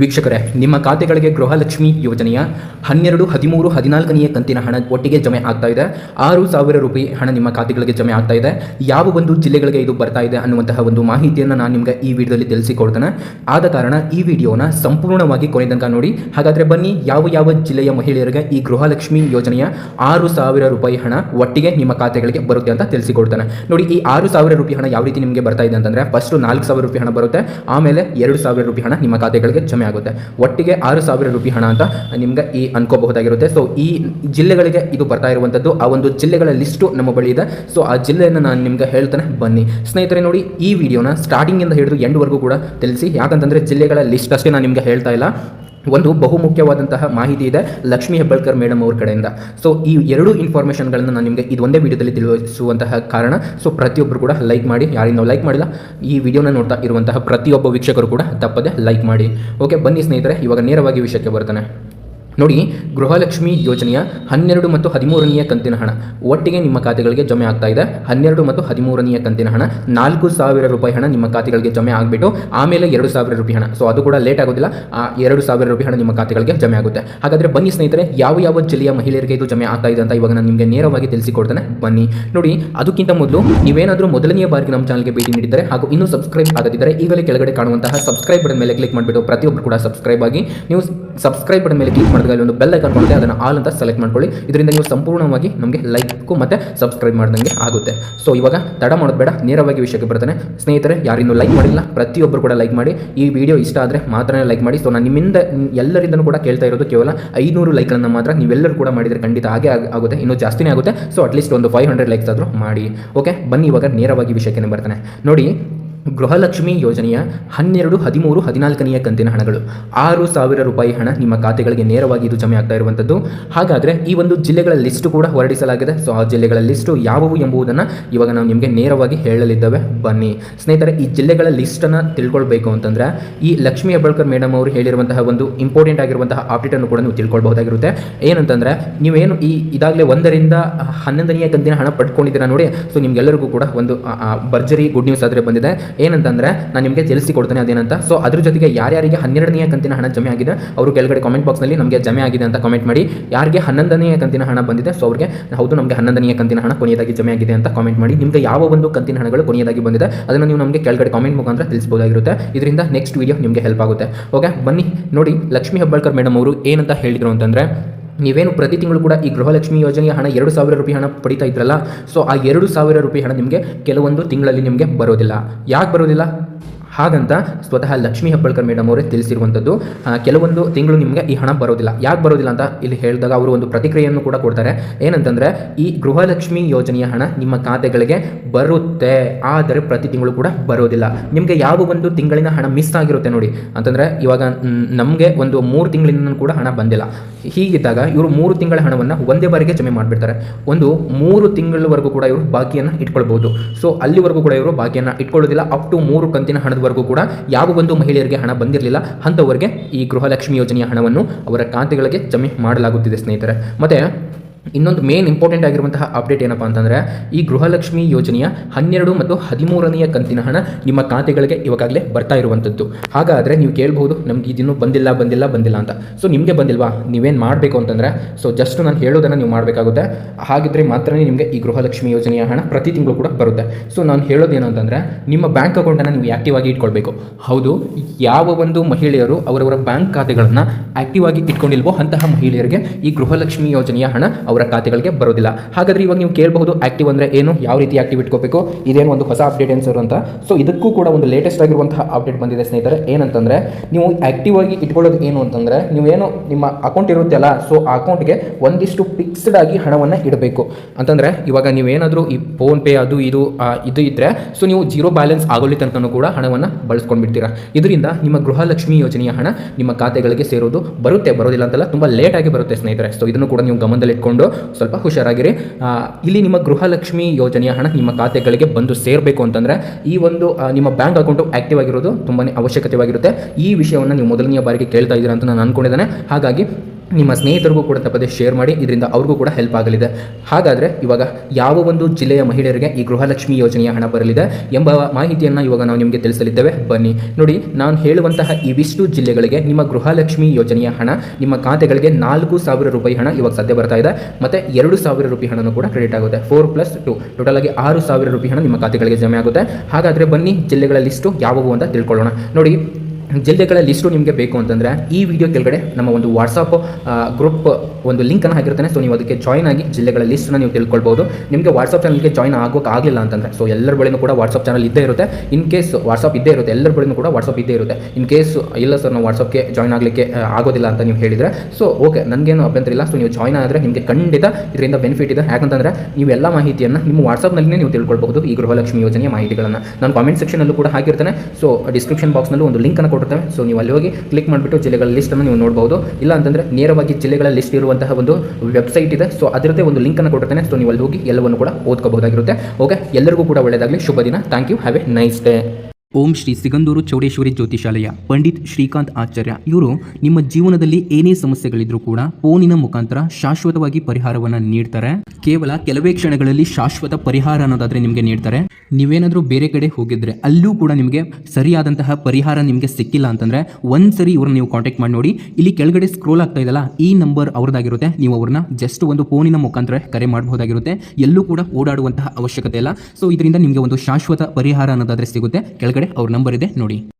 ವೀಕ್ಷಕರೇ, ನಿಮ್ಮ ಖಾತೆಗಳಿಗೆ ಗೃಹಲಕ್ಷ್ಮಿ ಯೋಜನೆಯ ಹನ್ನೆರಡು, ಹದಿಮೂರು, ಹದಿನಾಲ್ಕನೆಯ ಕಂತಿನ ಹಣ ಒಟ್ಟಿಗೆ ಜಮೆ ಆಗ್ತಾ ಇದೆ. ಆರು ಸಾವಿರ ರೂಪಾಯಿ ಹಣ ನಿಮ್ಮ ಖಾತೆಗಳಿಗೆ ಜಮೆ ಆಗ್ತಾ ಇದೆ. ಯಾವ ಒಂದು ಜಿಲ್ಲೆಗಳಿಗೆ ಇದು ಬರ್ತಾ ಇದೆ ಅನ್ನುವಂತಹ ಒಂದು ಮಾಹಿತಿಯನ್ನು ನಾನು ನಿಮಗೆ ಈ ವಿಡಿಯೋದಲ್ಲಿ ತಿಳಿಸಿಕೊಡ್ತೇನೆ. ಆದ ಕಾರಣ ಈ ವಿಡಿಯೋನ ಸಂಪೂರ್ಣವಾಗಿ ಕೊನೆ ತನಕ ನೋಡಿ. ಹಾಗಾದರೆ ಬನ್ನಿ, ಯಾವ ಯಾವ ಜಿಲ್ಲೆಯ ಮಹಿಳೆಯರಿಗೆ ಈ ಗೃಹಲಕ್ಷ್ಮಿ ಯೋಜನೆಯ ಆರು ಸಾವಿರ ರೂಪಾಯಿ ಹಣ ಒಟ್ಟಿಗೆ ನಿಮ್ಮ ಖಾತೆಗಳಿಗೆ ಬರುತ್ತೆ ಅಂತ ತಿಳಿಸಿಕೊಡ್ತೇನೆ. ನೋಡಿ, ಈ ಆರು ಸಾವಿರ ರೂಪಾಯಿ ಹಣ ಯಾವ ರೀತಿ ನಿಮಗೆ ಬರ್ತಾ ಇದೆ ಅಂತಂದರೆ ಫಸ್ಟ್ ನಾಲ್ಕು ಸಾವಿರ ರೂಪಾಯಿ ಹಣ ಬರುತ್ತೆ. ಆಮೇಲೆ ಎರಡು ಸಾವಿರ ರೂಪಾಯಿ ಹಣ ನಿಮ್ಮ ಖಾತೆಗಳಿಗೆ ಜಮೆ ಆಗುತ್ತೆ. ಒಟ್ಟಿಗೆ ಆರು ಸಾವಿರ ರೂಪಾಯಿ ಹಣ ಅಂತ ನಿಮ್ಗೆ ಈ ಅನ್ಕೋಬಹುದಾಗಿರುತ್ತೆ. ಸೊ ಈ ಜಿಲ್ಲೆಗಳಿಗೆ ಇದು ಬರ್ತಾ ಇರುವಂಥದ್ದು, ಆ ಒಂದು ಜಿಲ್ಲೆಗಳ ಲಿಸ್ಟು ನಮ್ಮ ಬಳಿ ಇದೆ. ಸೊ ಆ ಜಿಲ್ಲೆಯನ್ನು ನಾನು ನಿಮ್ಗೆ ಹೇಳ್ತಾನೆ, ಬನ್ನಿ. ಸ್ನೇಹಿತರೆ, ನೋಡಿ, ಈ ವಿಡಿಯೋನ ಸ್ಟಾರ್ಟಿಂಗಿಂದ ಹಿಡಿದು ಎಂಡ್ವರೆಗೂ ಕೂಡ ತಿಳಿಸಿ. ಯಾಕಂತಂದರೆ ಜಿಲ್ಲೆಗಳ ಲಿಸ್ಟ್ ಅಷ್ಟೇ ನಾನು ನಿಮ್ಗೆ ಹೇಳ್ತಾ ಇಲ್ಲ. ಒಂದು ಬಹುಮುಖ್ಯವಾದಂತಹ ಮಾಹಿತಿ ಇದೆ ಲಕ್ಷ್ಮಿ ಹೆಬ್ಬಳ್ಕರ್ ಮೇಡಮ್ ಅವ್ರ ಕಡೆಯಿಂದ. ಸೊ ಈ ಎರಡು ಇನ್ಫಾರ್ಮೇಷನ್ಗಳನ್ನು ನಾನು ನಿಮಗೆ ಇದು ಒಂದೇ ವಿಡಿಯೋದಲ್ಲಿ ತಿಳಿಸುವಂತಹ ಕಾರಣ. ಸೊ ಪ್ರತಿಯೊಬ್ಬರು ಕೂಡ ಲೈಕ್ ಮಾಡಿ ಯಾರಿಂದ ಲೈಕ್ ಮಾಡಿಲ್ಲ, ಈ ವಿಡಿಯೋನ ನೋಡ್ತಾ ಇರುವಂತಹ ಪ್ರತಿಯೊಬ್ಬ ವೀಕ್ಷಕರು ಕೂಡ ತಪ್ಪದೆ ಲೈಕ್ ಮಾಡಿ. ಓಕೆ ಬನ್ನಿ ಸ್ನೇಹಿತರೆ, ಇವಾಗ ನೇರವಾಗಿ ವಿಷಯಕ್ಕೆ ಬರ್ತಾನೆ. ನೋಡಿ, ಗೃಹಲಕ್ಷ್ಮಿ ಯೋಜನೆಯ ಹನ್ನೆರಡು ಮತ್ತು ಹದಿಮೂರನೆಯ ಕಂತಿನ ಹಣ. ಒಟ್ಟಿಗೆ ನಿಮ್ಮ ಖಾತೆಗಳಿಗೆ ಜಮೆ ಆಗ್ತಾ ಇದೆ. ಹನ್ನೆರಡು ಮತ್ತು ಹದಿಮೂರನೆಯ ಕಂತಿನ ಹಣ. ನಾಲ್ಕು ಸಾವಿರ ರೂಪಾಯಿ ಹಣ ನಿಮ್ಮ ಖಾತೆಗಳಿಗೆ ಜಮೆ ಆಗಿಬಿಟ್ಟು, ಆಮೇಲೆ ಎರಡು ಸಾವಿರ ರೂಪಾಯಿ ಹಣ. ಸೊ ಅದು ಕೂಡ ಲೇಟ್ ಆಗೋದಿಲ್ಲ. ಆ ಎರಡು ಸಾವಿರ ರೂಪಾಯಿ ಹಣ ನಿಮ್ಮ ಖಾತೆಗಳಿಗೆ ಜಮೆ ಆಗುತ್ತೆ. ಹಾಗಾದರೆ ಬನ್ನಿ ಸ್ನೇಹಿತರೆ, ಯಾವ ಯಾವ ಜಿಲ್ಲೆಯ ಮಹಿಳೆಯರಿಗೆ ಇದು ಜಮೆ ಆಗ್ತಾ ಇದೆ ಅಂತ ಇವಾಗ ನಾನು ನಿಮಗೆ ನೇರವಾಗಿ ತಿಳಿಸಿಕೊಡ್ತೇನೆ. ಬನ್ನಿ. ನೋಡಿ, ಅದಕ್ಕಿಂತ ಮೊದಲು ನೀವೇನಾದರೂ ಮೊದಲನೆಯ ಬಾರಿಗೆ ನಮ್ಮ ಚಾನಲ್ಗೆ ಭೇಟಿ ನೀಡಿದರೆ ಹಾಗೂ ಇನ್ನೂ ಸಬ್ಸ್ಕ್ರೈಬ್ ಆಗದಿದ್ದರೆ ಈಗಲೇ ಕೆಳಗಡೆ ಕಾಣುವಂತಹ ಸಬ್ಸ್ಕ್ರೈಬ್ ಬಟನ್ ಮೇಲೆ ಕ್ಲಿಕ್ ಮಾಡಿಬಿಟ್ಟು ಪ್ರತಿಯೊಬ್ಬರು ಕೂಡ ಸಬ್ಸ್ಕ್ರೈಬ್ ಆಗಿ, ನೀವು ಸಬ್ಸ್ಕ್ರೈಬ್ ಬಟನ್ ಮೇಲೆ ಕ್ಲಿಕ್ ಮಾಡಿದಾಗ ಒಂದು ಬೆಲ್ ಐಕಾನ್ ಕೊಡುತ್ತೆ, ಅದನ್ನು ಆಲ್ ಅಂತ ಸೆಲೆಕ್ಟ್ ಮಾಡ್ಕೊಳ್ಳಿ. ಇದರಿಂದ ನೀವು ಸಂಪೂರ್ಣವಾಗಿ ನಮಗೆ ಲೈಕ್ ಮತ್ತು ಸಬ್ಸ್ಕ್ರೈಬ್ ಮಾಡ್ದಂಗೆ ಆಗುತ್ತೆ. ಸೊ ಇವಾಗ ತಡ ಮಾಡೋದು ಬೇಡ, ನೇರವಾಗಿ ವಿಷಯಕ್ಕೆ ಬರ್ತಾನೆ. ಸ್ನೇಹಿತರೆ ಯಾರಿನ್ನೂ ಲೈಕ್ ಮಾಡಿಲ್ಲ ಪ್ರತಿಯೊಬ್ಬರು ಕೂಡ ಲೈಕ್ ಮಾಡಿ. ಈ ವಿಡಿಯೋ ಇಷ್ಟ ಆದರೆ ಮಾತ್ರ ಲೈಕ್ ಮಾಡಿ. ಸೊ ನಾನು ನಿಮ್ಮಿಂದ, ಎಲ್ಲರಿಂದನೂ ಕೂಡ ಕೇಳ್ತಾ ಇರೋದು ಕೇವಲ ಐನೂರು ಲೈಕ್ಗಳನ್ನು ಮಾತ್ರ. ನೀವೆಲ್ಲರೂ ಕೂಡ ಮಾಡಿದರೆ ಖಂಡಿತ ಹಾಗೆ ಆಗುತ್ತೆ, ಇನ್ನೂ ಜಾಸ್ತಿನೇ ಆಗುತ್ತೆ. ಸೊ ಅಟ್ಲೀಸ್ಟ್ ಒಂದು ಫೈವ್ ಹಂಡ್ರೆಡ್ ಲೈಕ್ಸ್ ಆದರೂ ಮಾಡಿ. ಓಕೆ ಬನ್ನಿ ಇವಾಗ ನೇರವಾಗಿ ವಿಷಯಕ್ಕೆ ಬರ್ತಾನೆ. ನೋಡಿ ಗೃಹಲಕ್ಷ್ಮಿ ಯೋಜನೆಯ ಹನ್ನೆರಡು, ಹದಿಮೂರು, ಹದಿನಾಲ್ಕನೆಯ ಕಂತಿನ ಹಣಗಳು. ಆರು ಸಾವಿರ ರೂಪಾಯಿ ಹಣ ನಿಮ್ಮ ಖಾತೆಗಳಿಗೆ ನೇರವಾಗಿ ಇದು ಜಮೆ ಆಗ್ತಾ ಇರುವಂಥದ್ದು ಹಾಗಾದರೆ ಈ ಒಂದು ಜಿಲ್ಲೆಗಳ ಲಿಸ್ಟು ಕೂಡ ಹೊರಡಿಸಲಾಗಿದೆ. ಸೊ ಆ ಜಿಲ್ಲೆಗಳ ಲಿಸ್ಟು ಯಾವುವು ಎಂಬುದನ್ನು ಇವಾಗ ನಾವು ನಿಮಗೆ ನೇರವಾಗಿ ಹೇಳಲಿದ್ದೇವೆ. ಬನ್ನಿ. ಸ್ನೇಹಿತರೆ, ಈ ಜಿಲ್ಲೆಗಳ ಲಿಸ್ಟನ್ನು ತಿಳ್ಕೊಳ್ಬೇಕು ಅಂತಂದರೆ, ಈ ಲಕ್ಷ್ಮೀ ಹೆಬ್ಬಳ್ಕರ್ ಮೇಡಮ್ ಅವರು ಹೇಳಿರುವಂತಹ ಒಂದು ಇಂಪಾರ್ಟೆಂಟ್ ಆಗಿರುವಂತಹ ಅಪ್ಡೇಟನ್ನು ಕೂಡ ನೀವು ತಿಳ್ಕೊಳ್ಬಹುದಾಗಿರುತ್ತೆ. ಏನಂತಂದರೆ, ನೀವೇನು ಈ ಇದಾಗಲೇ ಒಂದರಿಂದ ಹನ್ನೊಂದನೆಯ ಕಂತಿನ ಹಣ ಪಡ್ಕೊಂಡಿದ್ದೀರಾ ನೋಡಿ. ಸೊ ನಿಮ್ಗೆಲ್ಲರಿಗೂ ಕೂಡ ಒಂದು ಭರ್ಜರಿ ಗುಡ್ ನ್ಯೂಸ್ ಆದರೆ ಬಂದಿದೆ. ಏನಂತಂದ್ರೆ ನಾನು ನಿಮಗೆ ತಿಳಿಸಿ ತಿಳಿಸಿಕೊಡ್ತೇನೆ ಅದೇನಂತ. ಸೊ ಅದ್ರ ಜೊತೆಗೆ ಯಾರ್ಯಾರಿಗೆ ಹನ್ನೆರಡನೆಯ ಕಂತಿನ ಹಣ ಜಮೆ ಆಗಿದೆ, ಅವರು ಕೆಳಗಡೆ ಕಾಮೆಂಟ್ ಬಾಕ್ಸ್ನಲ್ಲಿ ನಮಗೆ ಜಮೆ ಆಗಿದೆ ಅಂತ ಕಾಮೆಂಟ್ ಮಾಡಿ. ಯಾರಿಗೆ ಹನ್ನೊಂದನೆಯ ಕಂತಿನ ಹಣ ಬಂದಿದೆ ಸೊ ಅವ್ರಿಗೆ, ಹೌದು, ನಮಗೆ ಹನ್ನೊಂದನೆಯ ಕಂತಿನ ಹಣ ಕೊನೆಯದಾಗಿ ಜಮೆ ಆಗಿದೆ ಅಂತ ಕಾಮೆಂಟ್ ಮಾಡಿ. ನಿಮಗೆ ಯಾವ ಒಂದು ಕಂತಿನ ಹಣಗಳು ಕೊನೆಯದಾಗಿ ಬಂದಿದೆ, ಅದನ್ನು ನೀವು ನಮಗೆ ಕೆಳಗಡೆ ಕಾಮೆಂಟ್ ಮುಖಾಂತರ ತಿಳಿಸಬಹುದಾಗಿರುತ್ತೆ ಇದರಿಂದ ನೆಕ್ಸ್ಟ್ ವಿಡಿಯೋ ನಿಮಗೆ ಹೆಲ್ಪ್ ಆಗುತ್ತೆ. ಓಕೆ ಬನ್ನಿ, ನೋಡಿ, ಲಕ್ಷ್ಮೀ ಹೆಬ್ಬಾಳ್ಕರ್ ಮೇಡಮ್ ಅವರು ಏನಂತ ಹೇಳಿದರು ಅಂತಂದರೆ ನೀವೇನು ಪ್ರತಿ ತಿಂಗಳು ಕೂಡ ಈ ಗೃಹಲಕ್ಷ್ಮಿ ಯೋಜನೆಯ ಹಣ ಎರಡು ಸಾವಿರ ರೂಪಾಯಿ ಹಣ ಪಡಿತಾ ಇದ್ರಲ್ಲ ಸೊ ಆ ಎರಡು ಸಾವಿರ ರೂಪಾಯಿ ಹಣ ನಿಮಗೆ ಕೆಲವೊಂದು ತಿಂಗಳಲ್ಲಿ ನಿಮಗೆ ಬರೋದಿಲ್ಲ. ಯಾಕೆ ಬರೋದಿಲ್ಲ? ಹಾಗಂತ ಸ್ವತಃ ಲಕ್ಷ್ಮೀ ಹೆಬ್ಬಳ್ಕರ್ ಮೇಡಮ್ ಅವರೇ ತಿಳಿಸಿರುವಂಥದ್ದು ಕೆಲವೊಂದು ತಿಂಗಳು ನಿಮಗೆ ಈ ಹಣ ಬರೋದಿಲ್ಲ. ಯಾಕೆ ಬರೋದಿಲ್ಲ ಅಂತ ಇಲ್ಲಿ ಹೇಳಿದಾಗ ಅವರು ಒಂದು ಪ್ರತಿಕ್ರಿಯೆಯನ್ನು ಕೂಡ ಕೊಡ್ತಾರೆ. ಏನಂತಂದರೆ, ಈ ಗೃಹಲಕ್ಷ್ಮಿ ಯೋಜನೆಯ ಹಣ ನಿಮ್ಮ ಖಾತೆಗಳಿಗೆ ಬರುತ್ತೆ, ಆದರೆ ಪ್ರತಿ ತಿಂಗಳು ಕೂಡ ಬರೋದಿಲ್ಲ. ನಿಮಗೆ ಯಾವ ಒಂದು ತಿಂಗಳಿನ ಹಣ ಮಿಸ್ ಆಗಿರುತ್ತೆ ನೋಡಿ. ಅಂತಂದರೆ, ಇವಾಗ ನಮಗೆ ಒಂದು ಮೂರು ತಿಂಗಳಿಂದ ಕೂಡ ಹಣ ಬಂದಿಲ್ಲ. ಹೀಗಿದ್ದಾಗ ಇವರು ಮೂರು ತಿಂಗಳ ಹಣವನ್ನು ಒಂದೇ ಬಾರಿಗೆ ಜಮೆ ಮಾಡಿಬಿಡ್ತಾರೆ. ಒಂದು ಮೂರು ತಿಂಗಳವರೆಗೂ ಕೂಡ ಇವರು ಬಾಕಿಯನ್ನು ಇಟ್ಕೊಳ್ಬೋದು. ಸೊ, ಅಲ್ಲಿವರೆಗೂ ಕೂಡ ಇವರು ಬಾಕಿಯನ್ನು ಇಟ್ಕೊಳ್ಳೋದಿಲ್ಲ. ಅಪ್ ಟು ಮೂರು ಕಂತಿನ ಹಣದವರೆಗೂ ಕೂಡ ಯಾವ ಒಂದು ಮಹಿಳೆಯರಿಗೆ ಹಣ ಬಂದಿರಲಿಲ್ಲ, ಅಂಥವರಿಗೆ ಈ ಗೃಹಲಕ್ಷ್ಮಿ ಯೋಜನೆಯ ಹಣವನ್ನು ಅವರ ಖಾತೆಗಳಿಗೆ ಜಮೆ ಮಾಡಲಾಗುತ್ತಿದೆ ಸ್ನೇಹಿತರೆ. ಮತ್ತು ಇನ್ನೊಂದು ಮೇನ್ ಇಂಪಾರ್ಟೆಂಟ್ ಆಗಿರುವಂತಹ ಅಪ್ಡೇಟ್ ಏನಪ್ಪ ಅಂತಂದರೆ, ಈ ಗೃಹಲಕ್ಷ್ಮಿ ಯೋಜನೆಯ ಹನ್ನೆರಡು ಮತ್ತು ಹದಿಮೂರನೆಯ ಕಂತಿನ ಹಣ ನಿಮ್ಮ ಖಾತೆಗಳಿಗೆ ಇವಾಗಲೇ ಬರ್ತಾ ಇರುವಂಥದ್ದು ಹಾಗಾದರೆ ನೀವು ಕೇಳಬಹುದು, ನಮ್ಗೆ ಇದಿನ್ನೂ ಬಂದಿಲ್ಲ ಬಂದಿಲ್ಲ ಬಂದಿಲ್ಲ ಅಂತ. ಸೊ ನಿಮಗೆ ಬಂದಿಲ್ವಾ? ನೀವೇನು ಮಾಡಬೇಕು ಅಂತಂದರೆ ಸೊ ಜಸ್ಟ್ ನಾನು ಹೇಳೋದನ್ನು ನೀವು ಮಾಡಬೇಕಾಗುತ್ತೆ. ಹಾಗಿದ್ರೆ ಮಾತ್ರ ನಿಮಗೆ ಈ ಗೃಹಲಕ್ಷ್ಮಿ ಯೋಜನೆಯ ಹಣ ಪ್ರತಿ ತಿಂಗಳು ಕೂಡ ಬರುತ್ತೆ. ಸೊ ನಾನು ಹೇಳೋದೇನು ಅಂತಂದರೆ, ನಿಮ್ಮ ಬ್ಯಾಂಕ್ ಅಕೌಂಟನ್ನು ನೀವು ಆಕ್ಟಿವ್ ಆಗಿ ಇಟ್ಕೊಳ್ಬೇಕು. ಹೌದು, ಯಾವ ಒಂದು ಮಹಿಳೆಯರು ಅವರವರ ಬ್ಯಾಂಕ್ ಖಾತೆಗಳನ್ನು ಆಕ್ಟಿವ್ ಆಗಿ ಇಟ್ಕೊಂಡಿಲ್ವೋ ಅಂತಹ ಮಹಿಳೆಯರಿಗೆ ಈ ಗೃಹಲಕ್ಷ್ಮಿ ಯೋಜನೆಯ ಹಣ ಅವರ ಖಾತೆಗಳಿಗೆ ಬರೋದಿಲ್ಲ. ಹಾಗಾದ್ರೆ ಇವಾಗ ನೀವು ಕೇಳಬಹುದು ಆಕ್ಟಿವ್ ಅಂದರೆ ಏನು, ಯಾವ ರೀತಿ ಆಕ್ಟಿವ್ ಇಟ್ಕೋಬೇಕು, ಇದೇನು ಒಂದು ಹೊಸ ಅಪ್ಡೇಟ್ ಏನು ಅಂತ. ಸೊ ಇದಕ್ಕೂ ಕೂಡ ಒಂದು ಲೇಟೆಸ್ಟ್ ಆಗಿರುವಂತಹ ಅಪ್ಡೇಟ್ ಬಂದಿದೆ ಸ್ನೇಹಿತರೆ. ಏನಂತಂದರೆ, ನೀವು ಆಕ್ಟಿವ್ ಆಗಿ ಇಟ್ಕೊಳ್ಳೋದು ಏನು ಅಂತಂದರೆ, ನೀವೇನು ನಿಮ್ಮ ಅಕೌಂಟ್ ಇರುತ್ತೆ ಅಲ್ಲ ಸೊ ಆ ಅಕೌಂಟ್ಗೆ ಒಂದಿಷ್ಟು ಫಿಕ್ಸ್ಡ್ ಆಗಿ ಹಣವನ್ನು ಇಡಬೇಕು. ಅಂತಂದರೆ, ಇವಾಗ ನೀವೇನಾದರೂ ಈ ಫೋನ್ಪೇ ಅದು ಇದು ಇದು ಇದ್ದರೆ ಸೊ ನೀವು ಜೀರೋ ಬ್ಯಾಲೆನ್ಸ್ ಆಗೋಲಿ ತನಕನೂ ಕೂಡ ಹಣವನ್ನು ಬಳಸ್ಕೊಂಡ್ಬಿಡ್ತೀರಾ. ಇದರಿಂದ ನಿಮ್ಮ ಗೃಹಲಕ್ಷ್ಮಿ ಯೋಜನೆಯ ಹಣ ನಿಮ್ಮ ಖಾತೆಗಳಿಗೆ ಸೇರೋದು ಬರುತ್ತೆ, ಬರೋದಿಲ್ಲ ಅಂತಲ್ಲ, ತುಂಬ ಲೇಟಾಗಿ ಬರುತ್ತೆ ಸ್ನೇಹಿತರೆ. ಸೊ ಇದನ್ನು ಕೂಡ ನೀವು ಗಮನದಲ್ಲಿಟ್ಕೊಂಡು ಸ್ವಲ್ಪ ಹುಷಾರಾಗಿರಿ. ಇಲ್ಲಿ ನಿಮ್ಮ ಗೃಹಲಕ್ಷ್ಮಿ ಯೋಜನೆಯ ಹಣ ನಿಮ್ಮ ಖಾತೆಗಳಿಗೆ ಬಂದು ಸೇರಬೇಕು ಅಂತಂದರೆ ಈ ಒಂದು ನಿಮ್ಮ ಬ್ಯಾಂಕ್ ಅಕೌಂಟು ಆಕ್ಟಿವ್ ಆಗಿರೋದು ತುಂಬಾ ಅವಶ್ಯಕತೆವಾಗಿರುತ್ತೆ. ಈ ವಿಷಯವನ್ನು ನೀವು ಮೊದಲನೆಯ ಬಾರಿಗೆ ಕೇಳ್ತಾ ಇದ್ದೀರಾ ಅಂತ ನಾನು ಅಂದ್ಕೊಂಡಿದ್ದೇನೆ ಹಾಗಾಗಿ ನಿಮ್ಮ ಸ್ನೇಹಿತರಿಗೂ ಕೂಡ ತಪ್ಪದೆ ಶೇರ್ ಮಾಡಿ, ಇದರಿಂದ ಅವ್ರಿಗೂ ಕೂಡ ಹೆಲ್ಪ್ ಆಗಲಿದೆ. ಹಾಗಾದರೆ ಇವಾಗ ಯಾವ ಒಂದು ಜಿಲ್ಲೆಯ ಮಹಿಳೆಯರಿಗೆ ಈ ಗೃಹಲಕ್ಷ್ಮಿ ಯೋಜನೆಯ ಹಣ ಬರಲಿದೆ ಎಂಬ ಮಾಹಿತಿಯನ್ನು ಇವಾಗ ನಾವು ನಿಮಗೆ ತಿಳಿಸಲಿದ್ದೇವೆ. ಬನ್ನಿ. ನೋಡಿ, ನಾನು ಹೇಳುವಂತಹ ಇವಿಷ್ಟು ಜಿಲ್ಲೆಗಳಿಗೆ ನಿಮ್ಮ ಗೃಹಲಕ್ಷ್ಮಿ ಯೋಜನೆಯ ಹಣ, ನಿಮ್ಮ ಖಾತೆಗಳಿಗೆ ನಾಲ್ಕು ಸಾವಿರ ರೂಪಾಯಿ ಹಣ ಇವಾಗ ಸದ್ಯ ಬರ್ತಾ ಇದೆ. ಮತ್ತು ಎರಡು ಸಾವಿರ ರೂಪಾಯಿ ಹಣನೂ ಕೂಡ ಕ್ರೆಡಿಟ್ ಆಗುತ್ತೆ. ಫೋರ್ ಪ್ಲಸ್ ಟು ಟೋಟಲ್ ಆಗಿ ಆರು ಸಾವಿರ ರೂಪಾಯಿ ಹಣ ನಿಮ್ಮ ಖಾತೆಗಳಿಗೆ ಜಮೆ ಆಗುತ್ತೆ. ಹಾಗಾದರೆ ಬನ್ನಿ, ಜಿಲ್ಲೆಗಳ ಲಿಸ್ಟು ಯಾವುವು ಅಂತ ತಿಳ್ಕೊಳ್ಳೋಣ. ನೋಡಿ ಜಿಲ್ಲೆಗಳ ಲಿಸ್ಟು ನಿಮಗೆ ಬೇಕು ಅಂತಂದರೆ ಈ ವಿಡಿಯೋ ಕೆಳಗಡೆ ನಮ್ಮ ಒಂದು ವಾಟ್ಸಪ್ ಗ್ರೂಪ್ ಒಂದು ಲಿಂಕನ್ನು ಹಾಕಿರ್ತಾನೆ. ಸೊ ನೀವು ಅದಕ್ಕೆ ಜಾಯ್ನ್ ಆಗಿ ಜಿಲ್ಲೆಗಳ ಲಿಸ್ಟನ್ನ ನೀವು ತಿಳ್ಕೊಳ್ಬೋದು. ನಿಮಗೆ ವಾಟ್ಸಪ್ ಚಾನಲ್ಗೆ ಜಾಯ್ನ್ ಆಗೋಕೆ ಆಗಲಿಲ್ಲ ಅಂತಂದರೆ ಸೊ ಎಲ್ಲರ ಬಳಿನೂ ಕೂಡ ವಾಟ್ಸಪ್ ಚಾನಲ್ ಇದ್ದೇ ಇರುತ್ತೆ. ಇನ್ ಕೇಸ್ ವಾಟ್ಸಪ್ ಇದ್ದೇ ಇರುತ್ತೆ, ಎಲ್ಲರ ಬಳಿನೂ ಕೂಡ ವಾಟ್ಸಪ್ ಇದ್ದೇ ಇರುತ್ತೆ. ಇನ್ ಕೇಸ್ ಇಲ್ಲ ಸರ್ ನಾವು ವಾಟ್ಸಪ್ಗೆ ಜಾಯ್ನ್ ಆಗಲಿಕ್ಕೆ ಆಗೋದಿಲ್ಲ ಅಂತ ನೀವು ಹೇಳಿದರೆ. ಸೊ ಓಕೆ ನನಗೇನು ಅಭ್ಯಂತರ ಇಲ್ಲ. ಸೊ ನೀವು ಜಾಯ್ನ್ ಆದರೆ ನಿಮಗೆ ಖಂಡಿತ ಇದರಿಂದ ಬೆನಿಫಿಟ್ ಇದೆ. ಯಾಕಂತಂದರೆ ನೀವು ಎಲ್ಲ ಮಾಹಿತಿಯನ್ನು ನಿಮ್ಮ ವಾಟ್ಸಪ್ನಲ್ಲಿನೇ ನೀವು ತಿಳ್ಕೊಳ್ಬಹುದು ಈ ಗೃಹಲಕ್ಷ್ಮಿ ಯೋಜನೆಯ ಮಾಹಿತಿಗಳನ್ನು. ನಾನು ಕಾಮೆಂಟ್ ಸೆಕ್ಷನಲ್ಲೂ ಕೂಡ ಹಾಕಿರ್ತೇನೆ. ಸೊ ಡಿಸ್ಕ್ರಿಪ್ಷನ್ ಬಾಕ್ಸ್ನಲ್ಲೂ ಒಂದು ಲಿಂಕನ್ನು ಕೊಡ್ತೇವೆ. ಸೊ ನೀವು ಅಲ್ಲಿ ಹೋಗಿ ಕ್ಲಿಕ್ ಮಾಡಿಬಿಟ್ಟು ಜಿಲ್ಲೆಗಳ ಲಿಸ್ಟನ್ನು ನೀವು ನೋಡಬಹುದು ಇಲ್ಲ ಅಂತಂದರೆ ನೇರವಾಗಿ ಜಿಲ್ಲೆಗಳ ಲಿಸ್ಟ್ ಇರುವಂತಹ ಒಂದು ವೆಬ್ಸೈಟ್ ಇದೆ. ಸೊ ಅದರದ್ದೇ ಒಂದು ಲಿಂಕನ್ನು ಕೊಡ್ತೇನೆ ಸೊ ನೀವು ಅಲ್ಲಿ ಹೋಗಿ ಎಲ್ಲವನ್ನು ಕೂಡ ಓದ್ಕೋಬಹುದಾಗಿರುತ್ತೆ. ಓಕೆ ಎಲ್ಲರಿಗೂ ಕೂಡ ಒಳ್ಳೆಯದಾಗಲಿ ಶುಭ ದಿನ. Thank you have a nice day Om Shri Sigandur Chowdeshwari Jyotishalaya, Pandit Srikanth Acharya. ಇವರು ನಿಮ್ಮ ಜೀವನದಲ್ಲಿ ಏನೇ ಸಮಸ್ಯೆಗಳಿದ್ರೂ ಕೂಡ ಫೋನಿನ ಮುಖಾಂತರ ಶಾಶ್ವತವಾಗಿ ಪರಿಹಾರವನ್ನ ನೀಡ್ತಾರೆ. ಕೇವಲ ಕೆಲವೇ ಕ್ಷಣಗಳಲ್ಲಿ ಶಾಶ್ವತ ಪರಿಹಾರ ಅನ್ನೋದಾದ್ರೆ ನಿಮಗೆ ನೀಡ್ತಾರೆ. ನೀವೇನಾದ್ರೂ ಬೇರೆ ಕಡೆ ಹೋಗಿದ್ರೆ ಅಲ್ಲೂ ಕೂಡ ನಿಮಗೆ ಸರಿಯಾದಂತಹ ಪರಿಹಾರ ನಿಮಗೆ ಸಿಕ್ಕಿಲ್ಲ ಅಂತಂದ್ರೆ ಒಂದ್ಸರಿ ಇವ್ರನ್ನ ನೀವು ಕಾಂಟ್ಯಾಕ್ಟ್ ಮಾಡಿ ನೋಡಿ. ಇಲ್ಲಿ ಕೆಳಗಡೆ ಸ್ಕ್ರೋಲ್ ಆಗ್ತಾ ಇದಲ್ಲ ಈ ನಂಬರ್ ಅವ್ರದ್ದಾಗಿರುತ್ತೆ. ನೀವು ಅವ್ರನ್ನ ಜಸ್ಟ್ ಒಂದು ಫೋನಿನ ಮುಖಾಂತರ ಕರೆ ಮಾಡಬಹುದಾಗಿರುತ್ತೆ. ಎಲ್ಲೂ ಕೂಡ ಓಡಾಡುವಂತಹ ಅವಶ್ಯಕತೆ ಇಲ್ಲ. ಸೊ ಇದರಿಂದ ನಿಮಗೆ ಒಂದು ಶಾಶ್ವತ ಪರಿಹಾರ ಅನ್ನೋದಾದ್ರೆ ಸಿಗುತ್ತೆ. ಕೆಳಗಡೆ ಅವ್ರ ನಂಬರ್ ಇದೆ ನೋಡಿ.